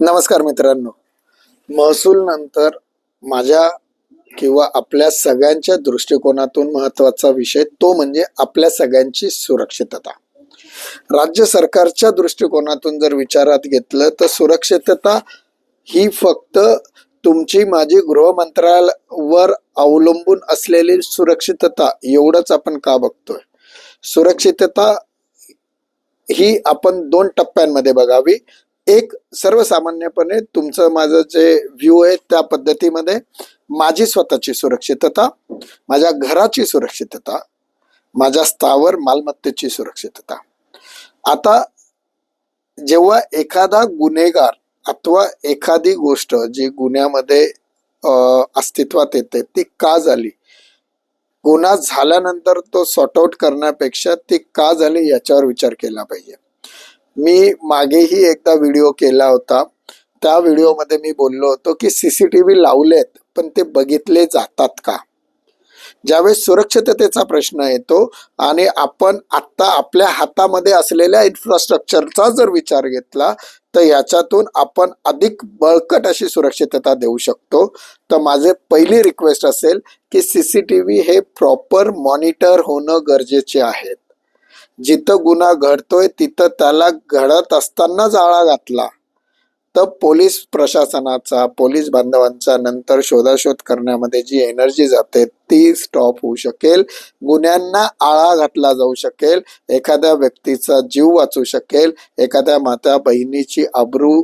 नमस्कार मित्रांनो. महसूल नंतर माझ्या किंवा आपल्या सगळ्यांच्या दृष्टिकोनातून महत्त्वाचा विषय तो म्हणजे आपल्या सगळ्यांची सुरक्षितता. राज्य सरकारच्या दृष्टिकोनातून जर विचारात घेतलं तर सुरक्षितता ही फक्त तुमची माझी गृहमंत्रालयावर अवलंबून असलेली सुरक्षितता एवढंच आपण का बघतोय? सुरक्षितता ही आपण दोन टप्प्यांमध्ये बघावी. एक सर्वसामान्यपणे तुमचं माझं जे व्ह्यू आहे त्या पद्धतीमध्ये माझी स्वतःची सुरक्षितता माझ्या घराची सुरक्षितता माझ्या स्थावर मालमत्तेची सुरक्षितता. आता जेव्हा एखादा गुन्हेगार अथवा एखादी गोष्ट जी गुन्ह्यामध्ये अस्तित्वात येते ती का झाली? गुन्हा झाल्यानंतर तो सॉर्ट आउट करण्यापेक्षा ती का झाली याच्यावर विचार केला पाहिजे. मी मागेही एकदा व्हिडिओ केला होता. त्या व्हिडिओमध्ये मी बोललो होतो की सी सी टी व्ही लावलेत पण ते बघितले जातात का? ज्यावेळेस सुरक्षिततेचा प्रश्न येतो आणि आपण आत्ता आपल्या हातामध्ये असलेल्या इन्फ्रास्ट्रक्चरचा जर विचार घेतला तर याच्यातून आपण अधिक बळकट अशी सुरक्षितता देऊ शकतो. तर माझे पहिली रिक्वेस्ट असेल की सी सी टी व्ही हे प्रॉपर मॉनिटर होणं गरजेचे आहेत जिथं गुन्हा घडतोय तिथं त्याला घडत असतानाच आळा घातला. तर पोलीस प्रशासनाचा पोलीस बांधवांचा नंतर शोधाशोध करण्यामध्ये जी एनर्जी जाते ती स्टॉप होऊ शकेल. गुन्ह्यांना आळा घातला जाऊ शकेल. एखाद्या व्यक्तीचा जीव वाचू शकेल. एखाद्या माता बहिणीची आबरू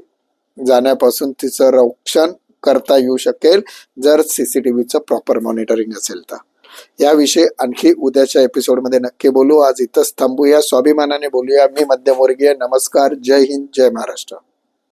जाण्यापासून तिचं रक्षण करता येऊ शकेल. जर सी सी टी व्हीचं प्रॉपर मॉनिटरिंग असेल तर. याविषयी आणखी उद्याच्या एपिसोडमध्ये नक्की बोलू. आज इथंच थांबूया. स्वाभिमानाने बोलूया. मी मध्यमवर्गीय. नमस्कार. जय हिंद. जय महाराष्ट्र.